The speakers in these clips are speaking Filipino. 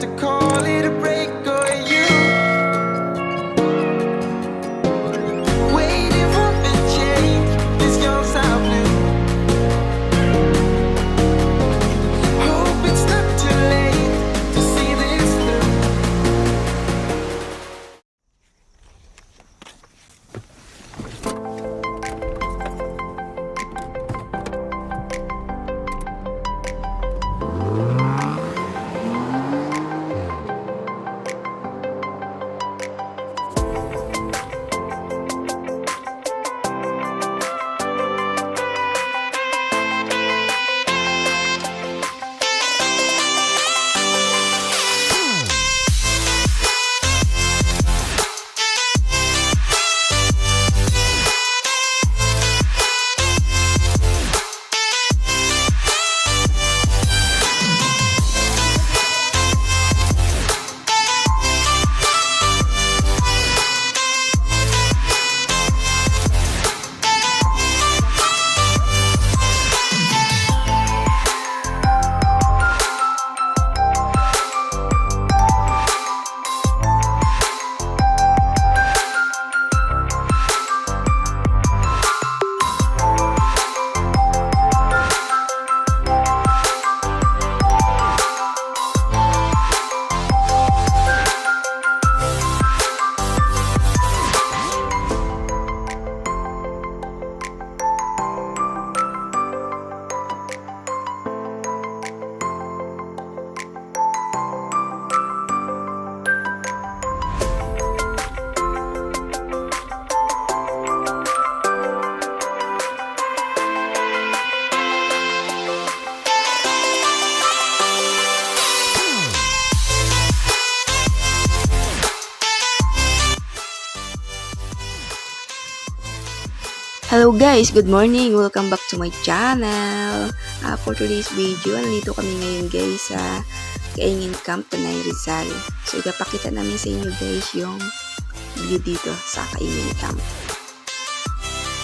to call Hello guys! Good morning! Welcome back to my channel! Ah, for today's video, nandito kami ngayon guys sa Kaingin Camp Tanay Rizal. So, ipapakita namin sa inyo guys yung view dito sa Kaingin Camp.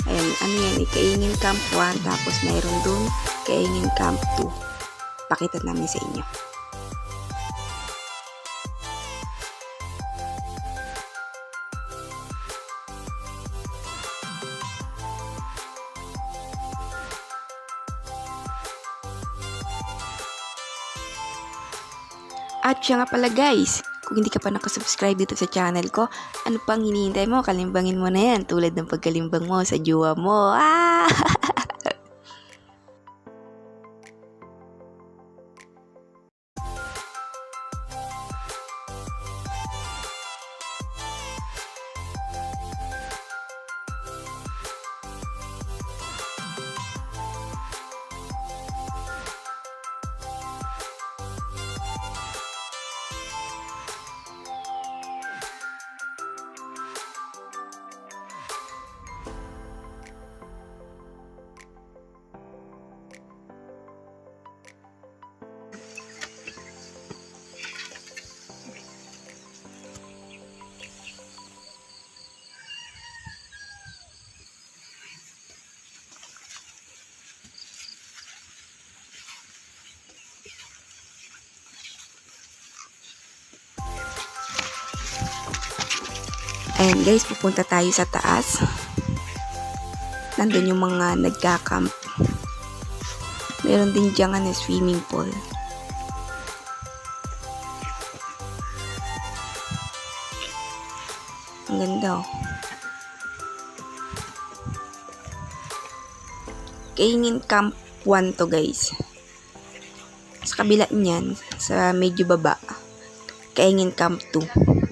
Ayan, ano yan, eh, Kaingin Camp 1, tapos mayroon dun Kaingin Camp 2. Pakita namin sa inyo. At siya nga pala guys, kung hindi ka pa nakasubscribe dito sa channel ko, ano pang hinihintay mo? Kalimbangin mo na yan tulad ng pagkalimbang mo sa jowa mo. Ah! Ayan guys, pupunta tayo sa taas. Nandun yung mga nagka-camp. Meron din dyan na swimming pool. Ang ganda oh. Kaingin Camp 1 to guys. Sa kabila niyan, sa medyo baba, Kaingin Camp 2.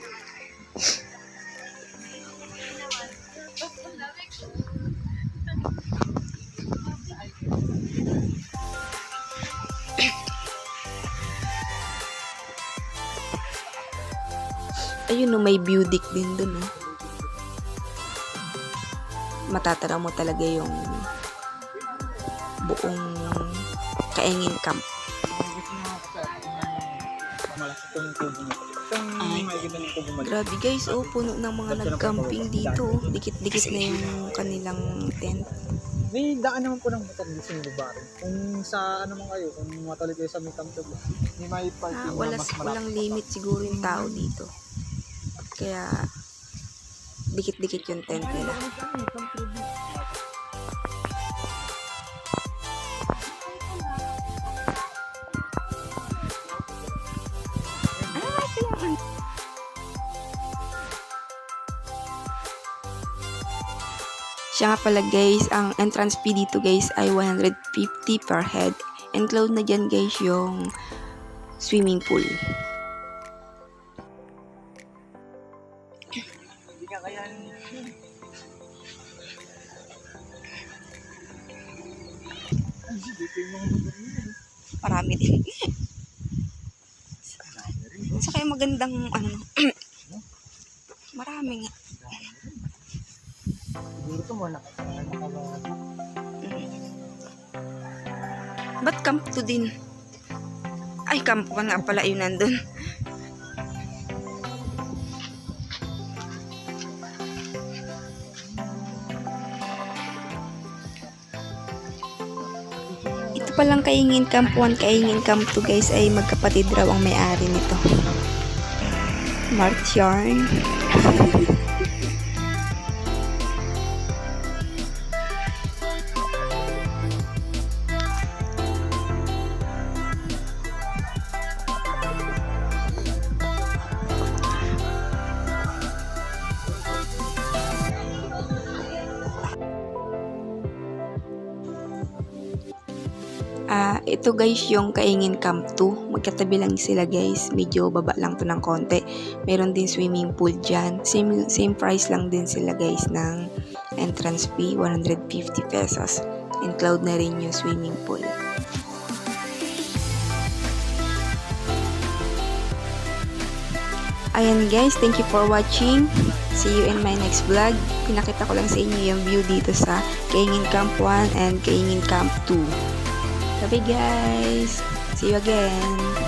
Ayun no, may deck din dun oh. Matatanaw mo talaga yung buong kaingin camp. Ay, grabe guys, oh, puno ng mga nag-camping dito. oh. Dikit-dikit na yung kanilang tent. May daan naman po ng sa lugar. Kung sa ano man kayo, kung matuloy kayo sa may Camp may may parking Ah, na wala, mas malapit. walang limit siguro yung tao dito. Kaya, dikit-dikit yung tent nila. Siya nga pala guys, ang entrance fee dito guys ay 150 per head. Include na dyan guys yung swimming pool. Marami din. Saka yung magandang ano, marami nga. Siguro ito mo. Ba't camp to din? Ay, camp ka nga pala yun nandun. Palang kaingin camp 1, kaingin camp 2 guys ay magkapatid raw ang may-ari nito. Mart Yarn. Ah, ito guys yung Kaingin Camp 2. Magkatabi lang sila guys. Medyo baba lang to ng konti. Meron din swimming pool dyan. Same, same price lang din sila guys ng entrance fee. 150 pesos. Include na rin yung swimming pool. Ayan guys, thank you for watching. See you in my next vlog. Pinakita ko lang sa inyo yung view dito sa Kaingin Camp 1 and Kaingin Camp 2. Bye guys. See you again.